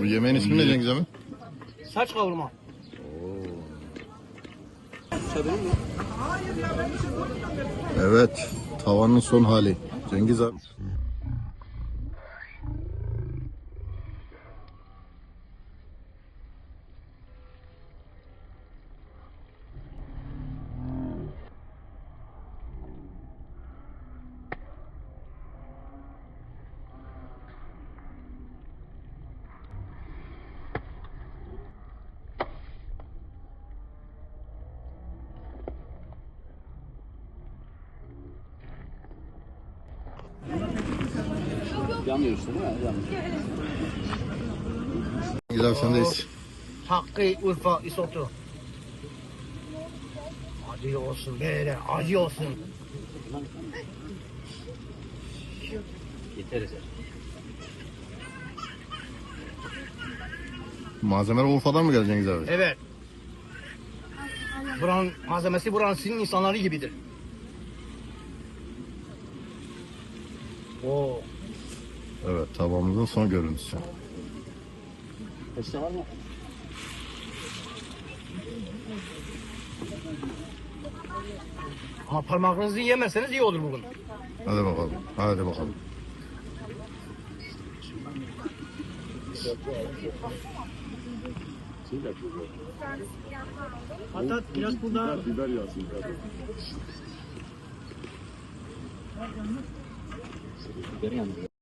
Bu yemeğin ismi ne Cengiz abi? Saç kavurma. Evet, tavanın son hali. Cengiz abi. Yanmıyor işte değil mi? Yanmıyor. Cengiz abi sendeyiz. Hakkı Urfa isotu. Acı olsun böyle acı olsun. Yeter yeter. Malzemeler Urfa'dan mı geldi Cengiz abi? Evet. Buranın malzemesi buranın sizin insanları gibidir. Oo. Evet tabağımızın son görüntüsü. Var mı? Ama parmağınızı yemezseniz iyi olur bugün. Hadi bakalım. Hadi bakalım. Hatta biraz burada Biber yazsın. Biberi yanmıyor.